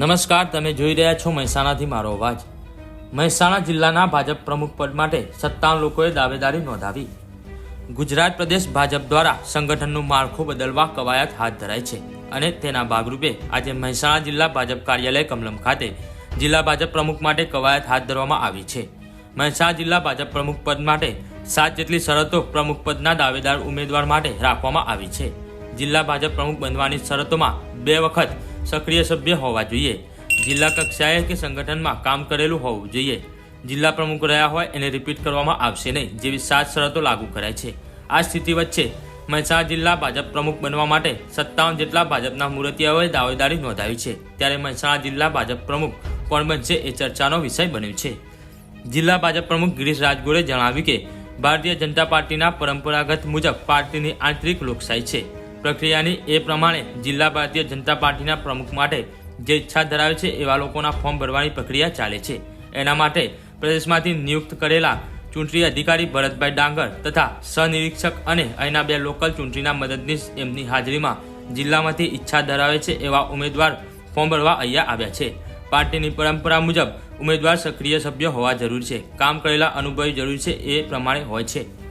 નમસ્કાર, તમે જોઈ રહ્યા છો મહેસાણાથી મારો અવાજ. મહેસાણા જિલ્લાના ભાજપ પ્રમુખ પદ માટે સત્તાવન લોકોએ દાવેદારી નોંધાવી. ગુજરાત પ્રદેશ ભાજપ દ્વારા સંગઠનનું માળખું બદલવા કવાયત હાથ ધરાઈ છે અને તેના ભાગરૂપે આજે મહેસાણા જિલ્લા ભાજપ કાર્યાલય કમલમ ખાતે જિલ્લા ભાજપ પ્રમુખ માટે કવાયત હાથ ધરવામાં આવી છે. મહેસાણા જિલ્લા ભાજપ પ્રમુખ પદ માટે સાત જેટલી શરતો પ્રમુખ પદના દાવેદાર ઉમેદવાર માટે રાખવામાં આવી છે. જિલ્લા ભાજપ પ્રમુખ બનવાની શરતોમાં બે વખત સક્રિય સભ્ય હોવા જોઈએ. જિલ્લા કક્ષાએ કે સંગઠનમાં કામ કરેલું હોવું જોઈએ. જિલ્લા પ્રમુખ રહ્યા હોય એને રિપીટ કરવામાં આવશે નહીં, જેવી સાત શરતો લાગુ કરાય છે. આ સ્થિતિ વચ્ચે મહેસાણા જિલ્લા ભાજપ પ્રમુખ બનવા માટે સત્તાવન જેટલા ભાજપના મૂર્તિયાઓએ દાવેદારી નોંધાવી છે. ત્યારે મહેસાણા જિલ્લા ભાજપ પ્રમુખ કોણ બનશે એ ચર્ચાનો વિષય બન્યો છે. જિલ્લા ભાજપ પ્રમુખ ગિરીશ રાજગોરે જણાવ્યું કે, ભારતીય જનતા પાર્ટીના પરંપરાગત મુજબ પાર્ટીની આંતરિક લોકશાહી છે. પ્રક્રિયાની એ પ્રમાણે જિલ્લા ભારતીય જનતા પાર્ટીના પ્રમુખ માટે જે ઈચ્છા ધરાવે છે એવા લોકોના ફોર્મ ભરવાની પ્રક્રિયા ચાલે છે. એના માટે પ્રદેશમાંથી નિયુક્ત કરેલા ચૂંટણી અધિકારી ભરતભાઈ ડાંગર તથા સહનિરીક્ષક અને અહીંના બે લોકલ ચૂંટણીના મદદનીશ એમની હાજરીમાં જિલ્લામાંથી ઈચ્છા ધરાવે છે એવા ઉમેદવાર ફોર્મ ભરવા અહીંયા આવ્યા છે. પાર્ટીની પરંપરા મુજબ ઉમેદવાર સક્રિય સભ્ય હોવા જરૂરી છે. કામ કરેલા અનુભવી જરૂરી છે એ પ્રમાણે હોય છે.